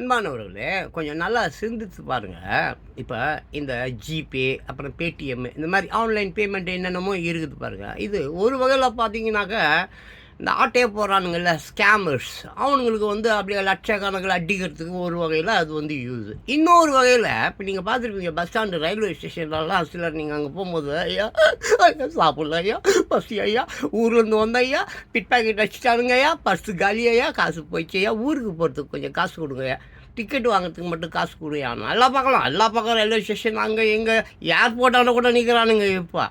அன்பானவர்களே கொஞ்சம் நல்லா சிந்தித்து பாருங்கள் இப்போ இந்த ஜிபே அப்புறம் பேடிஎம் இந்த மாதிரி ஆன்லைன் பேமெண்ட் என்னென்னமோ இருக்குது பாருங்கள் இது ஒரு வகையில் பார்த்தீங்கன்னாக்கா இந்த ஆட்டே போடுறானுங்கள்ல ஸ்கேமர்ஸ் அவனுங்களுக்கு வந்து அப்படியே லட்சக்கணக்கில் அடிக்கிறதுக்கு ஒரு வகையில் அது வந்து யூஸ் இன்னொரு வகையில் இப்போ நீங்கள் பார்த்துருப்பீங்க பஸ் ஸ்டாண்டு ரயில்வே ஸ்டேஷன்லலாம் சிலர் நீங்கள் அங்கே போகும்போது ஐயா ஐயா சாப்பிடல ஐயா. பஸ்ஸு ஐயா ஊர்லேருந்து வந்த ஐயா பிட் பாக்கெட் வச்சுட்டானுங்க ஐயா பஸ்ஸு காலி ஐயா காசு போயிடுச்சு ஐயா ஊருக்கு போகிறதுக்கு கொஞ்சம் காசு கொடுங்க ஐயா. டிக்கெட் வாங்குறதுக்கு மட்டும் காசு கொடுங்க நல்லா பார்க்கலாம். எல்லா பக்கம் ரயில்வே ஸ்டேஷன் அங்கே எங்கே ஏர்போர்ட்டான கூட நிற்கிறானுங்க இப்போ.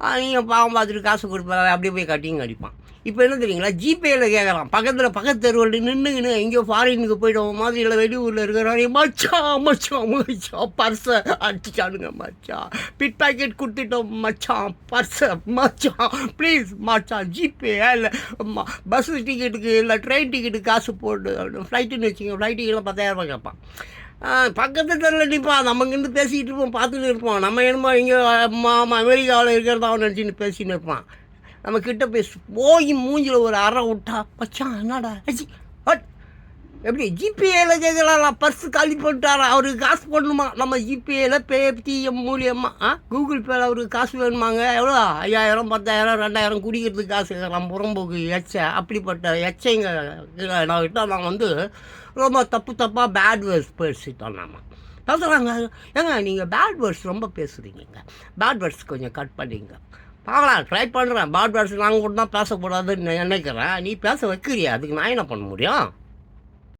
நீங்கள் பாவம் பார்த்துட்டு காசு கொடுப்பாங்க அப்படியே போய் கட்டிங்க அடிப்பான் இப்போ என்ன தெரியுங்களா? ஜிபேயில் கேட்குறான் பக்கத்தில் பக்கத்து தெருவில் நின்றுங்கன்னு எங்கேயோ ஃபாரினுக்கு போயிடுவோம் மாதிரி இல்லை வெளியூரில் இருக்கிறாரு மச்சான் மச்சான் மச்சான் பர்ஸை அடிச்சானுங்க மச்சான் பிட் பாக்கெட் கொடுத்துட்டோம் மச்சான் பர்ஸை மச்சான் ப்ளீஸ் மச்சான் ஜிபே இல்லை பஸ் டிக்கெட்டுக்கு இல்லை ட்ரெயின் டிக்கெட்டுக்கு காசு போட்டு ஃப்ளைட்டுன்னு வச்சுங்க ஃப்ளைட் டிக்கெட்லாம் பத்தாயிரம் கேட்பான். பக்கத்து தெருவில் நிற்பான் நம்ம இங்கேருந்து பேசிக்கிட்டு இருப்போம் பார்த்துட்டு இருப்போம். நம்ம என்னமோ இங்கே அமெரிக்காவில் இருக்கிறதா அவன் நினச்சின்னு பேசின்னு இருப்பான். நம்ம கிட்ட போய் போய் மூஞ்சில் ஒரு அறை விட்டா பச்சான் என்னடா? அச்சி, ஹட். எப்படி ஜிபேயில் கேட்கலாம் பர்ஸ் காலி போட்டாரா அவருக்கு காசு போடணுமா? நம்ம ஜிபேயில் பேடிஎம் மூலியமா ஆ? கூகுள் பேல அவருக்கு காசு வேணுமாங்க? எவ்வளோ? ஐயாயிரம் பத்தாயிரம் ரெண்டாயிரம் குடிக்கிறதுக்கு காசு நம்ம புறம்போக்கு எச்ச அப்படிப்பட்ட எச்சைங்க நான் கிட்ட நான் வந்து ரொம்ப தப்பு தப்பாக பேட் வேர்ஸ் பேசிட்டோம் நாம. பேசுகிறாங்க ஏங்க நீங்கள் பேட் வேர்ட்ஸ் ரொம்ப பேசுகிறீங்க பேட் வேர்ட்ஸ் கொஞ்சம் கட் பண்ணிங்க. பார்க்கலாம் ட்ரை பண்ணுறேன் பேட் வேர்ட்ஸ் நாங்கள் கூட தான் பேசக்கூடாதுன்னு நினைக்கிறேன். நீ பேச வைக்கிறியா? அதுக்கு நான் என்ன பண்ண முடியும்?